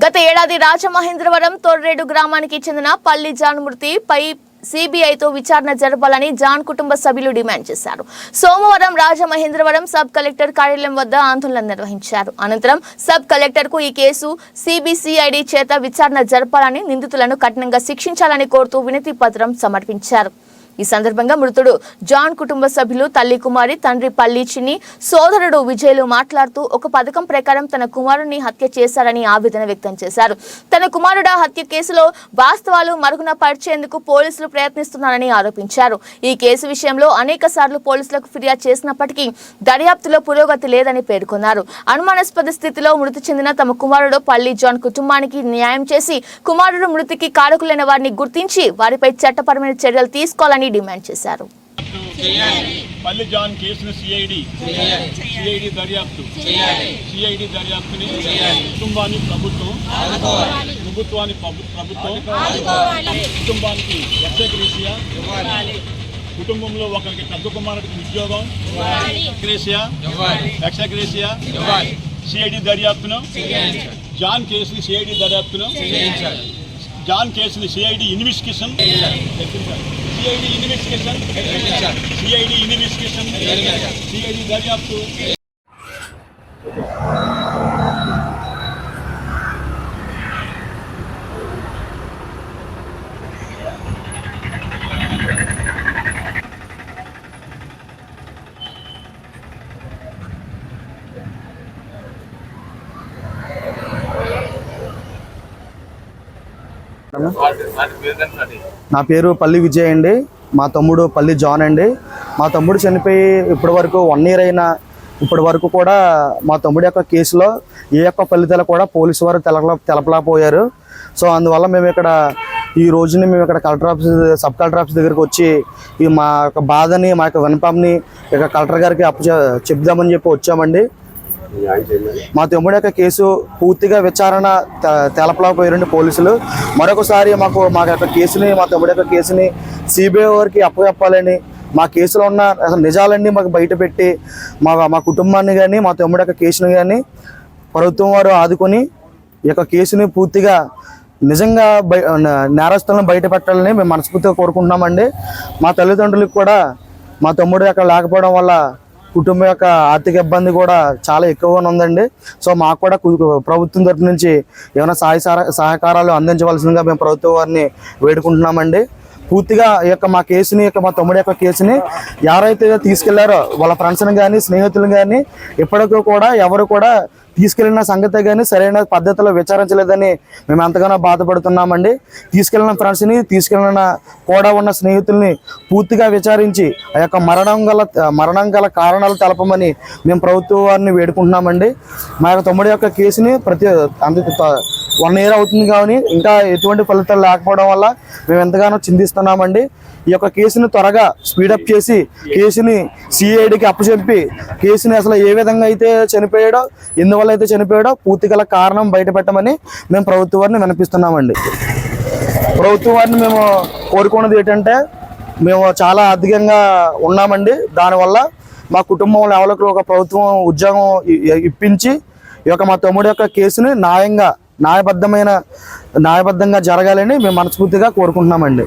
గత ఏడాది రాజమహేంద్రవరం తొర్రేడు గ్రామానికి చెందిన పల్లి జాన్మృతి పై సిబిఐతో విచారణ జరపాలని జాన్ కుటుంబ సభ్యులు డిమాండ్ చేశారు. సోమవారం రాజమహేంద్రవరం సబ్ కలెక్టర్ కార్యాలయం వద్ద ఆందోళన నిర్వహించారు. అనంతరం సబ్ కలెక్టర్కు ఈ కేసు సిబిసిఐడి చేత విచారణ జరపాలని నిందితులను కఠినంగా శిక్షించాలని కోరుతూ వినతి పత్రం సమర్పించారు. ఈ సందర్భంగా మృతుడు జాన్ కుటుంబ సభ్యులు తల్లి కుమారి తండ్రి పల్లి చిన్ని సోదరుడు విజయ్లు మాట్లాడుతూ ఒక పథకం ప్రకారం తన కుమారుని హత్య చేశారని ఆవేదన వ్యక్తం చేశారు. తన కుమారుడ హత్య కేసులో వాస్తవాలు మరుగున పరిచేందుకు పోలీసులు ప్రయత్నిస్తున్నారని ఆరోపించారు. ఈ కేసు విషయంలో అనేక సార్లు పోలీసులకు ఫిర్యాదు చేసినప్పటికీ దర్యాప్తులో పురోగతి లేదని పేర్కొన్నారు. అనుమానాస్పద స్థితిలో మృతి చెందిన తమ కుమారుడు పల్లి జాన్ కుటుంబానికి న్యాయం చేసి కుమారుడు మృతికి కారకులైన వారిని గుర్తించి వారిపై చట్టపరమైన చర్యలు తీసుకోవాలని డిమాండ్ చేశారు. పల్లి జాన్ కేసును సిఐడి. సిఐడి దర్యాప్తు. సిఐడి దర్యాప్తుని కుటుంబాన్ని ప్రభుత్వం ప్రభుత్వాన్ని ప్రభు- ప్రభుత్వం కుటుంబానికి కుటుంబంలో ఒకరికి పెద్ద కుమారుడికి ఉద్యోగం. సిఐడి దర్యాప్తును. జాన్ కేసుని సిఐడి దర్యాప్తును. జాన్ కేసుని CID investigation. CID investigation. CID investigation. CID దర్యాప్తు. నా పేరు పల్లి విజయ్ అండి. మా తమ్ముడు పల్లి జాన్ అండి. మా తమ్ముడు చనిపోయి ఇప్పటి వరకు వన్ ఇయర్ అయినా ఇప్పటి వరకు కూడా మా తమ్ముడు యొక్క కేసులో ఏ యొక్క ఫలితాలు కూడా పోలీసు వారు తెలపలా తెలపలేకపోయారు. సో అందువల్ల మేము ఇక్కడ ఈ రోజుని మేము ఇక్కడ collector office sub collector office దగ్గరికి వచ్చి ఈ మా యొక్క బాధని మా యొక్క వినపంని ఇక కలెక్టర్ గారికి అప్పు చెప్దామని చెప్పి వచ్చామండి. మా తమ్ముడు యొక్క కేసు పూర్తిగా విచారణ తెలపలేకపోయారండి పోలీసులు. మరొకసారి మాకు మా యొక్క కేసుని మా తమ్ముడు యొక్క కేసుని సిబిఐ వారికి అప్పచెప్పాలని మా కేసులో ఉన్న అసలు నిజాలన్నీ మాకు బయట పెట్టి మా మా కుటుంబాన్ని కానీ మా తమ్ముడు యొక్క కేసుని కానీ ప్రభుత్వం వారు ఆదుకొని ఈ యొక్క కేసుని పూర్తిగా నిజంగా నేరస్తులను బయట పెట్టాలని మేము మనస్ఫూర్తిగా కోరుకుంటున్నామండి. మా తల్లిదండ్రులకు కూడా మా తమ్ముడు అక్కడ లేకపోవడం వల్ల కుటుంబం యొక్క ఆర్థిక ఇబ్బంది కూడా చాలా ఎక్కువగా ఉందండి. సో మాకు కూడా ప్రభుత్వం తరపు నుంచి ఏమైనా సహాయ సహకారాలు అందించవలసిందిగా మేము ప్రభుత్వం వారిని వేడుకుంటున్నామండి. పూర్తిగా ఈ యొక్క మా కేసుని యొక్క మా తమ్ముడి యొక్క కేసుని ఎవరైతే తీసుకెళ్ళారో వాళ్ళ ఫ్రెండ్స్ని కానీ స్నేహితులు కానీ ఇప్పటికీ కూడా ఎవరు కూడా తీసుకెళ్ళిన సంగతి కానీ సరైన పద్ధతిలో విచారించలేదని మేము ఎంతగానో బాధపడుతున్నామండి. తీసుకెళ్ళిన ఫ్రెండ్స్ని తీసుకెళ్ళిన కూడా ఉన్న స్నేహితుల్ని పూర్తిగా విచారించి ఆ యొక్క మరణం గల మరణం గల కారణాలు తెలపమని మేము ప్రభుత్వ వారిని వేడుకుంటున్నామండి. మా యొక్క తమ్ముడి యొక్క కేసుని ప్రతి అందుకు వన్ ఇయర్ అవుతుంది కానీ ఇంకా ఎటువంటి ఫలితాలు లేకపోవడం వల్ల మేము ఎంతగానో చింతిస్తున్నామండి ఈ యొక్క కేసుని త్వరగా స్పీడప్ చేసి కేసుని సిఐడికి అప్పచెప్పి కేసుని అసలు ఏ విధంగా అయితే చనిపోయాడో ఎందువల్ల అయితే చనిపోయాడో పూర్తి గల కారణం బయటపెట్టమని మేము ప్రభుత్వ వారిని వినిపిస్తున్నామండి ప్రభుత్వం వారిని మేము కోరుకున్నది ఏంటంటే మేము చాలా అధికంగా ఉన్నామండి. దానివల్ల మా కుటుంబంలో ఎవరికి ఒక ప్రభుత్వం ఉద్యోగం ఇప్పించి ఈ యొక్క మా తమ్ముడి యొక్క కేసుని న్యాయంగా న్యాయబద్ధమైన న్యాయబద్ధంగా జరగాలని మేము మనస్ఫూర్తిగా కోరుకుంటున్నామండి.